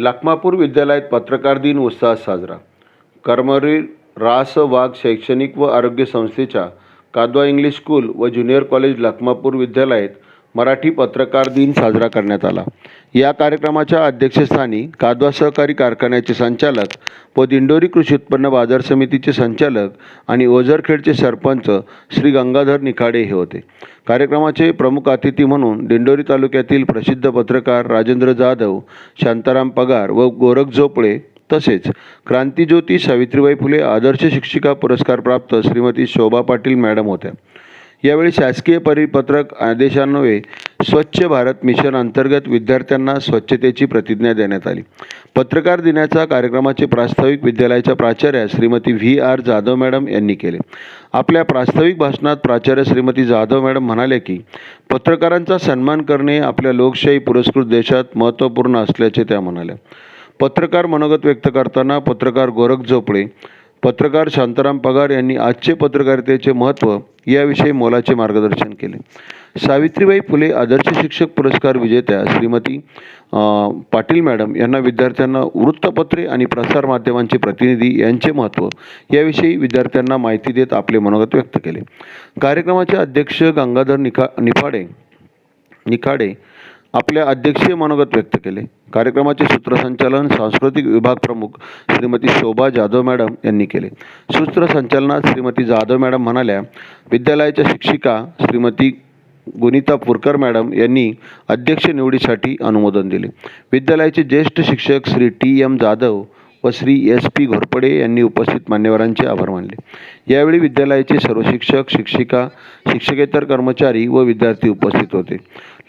लाखमापूर विद्यालयात पत्रकार दिन उत्साहात साजरा. करमरी रास वाघ शैक्षणिक व आरोग्य संस्थेच्या कादवा इंग्लिश स्कूल व ज्युनियर कॉलेज लाखमापूर विद्यालयात मराठी पत्रकार दिन साजरा करण्यात आला. या कार्यक्रमाच्या अध्यक्षस्थानी कादवा सहकारी कारखान्याचे संचालक व दिंडोरी कृषी उत्पन्न बाजार समितीचे संचालक आणि ओझरखेडचे सरपंच श्री गंगाधर निखाडे हे होते. कार्यक्रमाचे प्रमुख अतिथी म्हणून दिंडोरी तालुक्यातील प्रसिद्ध पत्रकार राजेंद्र जाधव शांताराम पगार व गोरख झोपळे तसेच क्रांतीज्योती सावित्रीबाई फुले आदर्श शिक्षिका पुरस्कार प्राप्त श्रीमती शोभा पाटील मॅडम होत्या. यावेळी शासकीय परिपत्रक आदेशान्वये स्वच्छ भारत मिशन अंतर्गत विद्यार्थ्यांना स्वच्छतेची प्रतिज्ञा देण्यात आली. पत्रकार दिनाच्या कार्यक्रमाचे प्रास्ताविक विद्यालयाच्या प्राचार्या Shrimati V R Jadhav madam यांनी केले. आपल्या प्रास्ताविक भाषणात प्राचार्य श्रीमती जाधव मॅडम म्हणाले की पत्रकारांचा सन्मान करणे आपल्या लोकशाही पुरस्कृत देशात महत्त्वपूर्ण असल्याचे त्या म्हणाल्या. पत्रकार मनोगत व्यक्त करताना पत्रकार गोरख झोपडे पत्रकार शांताराम पगार यांनी आजचे पत्रकारितेचे महत्त्व याविषयी मोलाचे मार्गदर्शन केले. सावित्रीबाई फुले आदर्श शिक्षक पुरस्कार विजेत्या श्रीमती पाटील मॅडम यांना विद्यार्थ्यांना वृत्तपत्रे आणि प्रसारमाध्यमांचे प्रतिनिधी यांचे महत्त्व याविषयी विद्यार्थ्यांना माहिती देत आपले मनोगत व्यक्त केले. कार्यक्रमाचे अध्यक्ष गंगाधर निखा निफाडे निखाडे आपल्या अध्यक्षीय मनोगत व्यक्त केले. कार्यक्रमाचे सूत्रसंचालन सांस्कृतिक विभाग प्रमुख श्रीमती शोभा जाधव मॅडम यांनी केले. सूत्रसंचालनात श्रीमती जाधव मॅडम म्हणाल्या विद्यालयाच्या शिक्षिका श्रीमती गुनिता पुरकर मॅडम यांनी अध्यक्ष निवडीसाठी अनुमोदन दिले. विद्यालयाचे ज्येष्ठ शिक्षक श्री टी एम जाधव व श्री एस पी घोरपडे यांनी उपस्थित मान्यवरांचे आभार मानले. यावेळी विद्यालयाचे सर्व शिक्षक शिक्षिका शिक्षकेतर कर्मचारी व विद्यार्थी उपस्थित होते.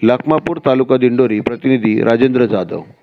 लाखमापूर तालुका दिंडोरी प्रतिनिधी राजेंद्र जाधव.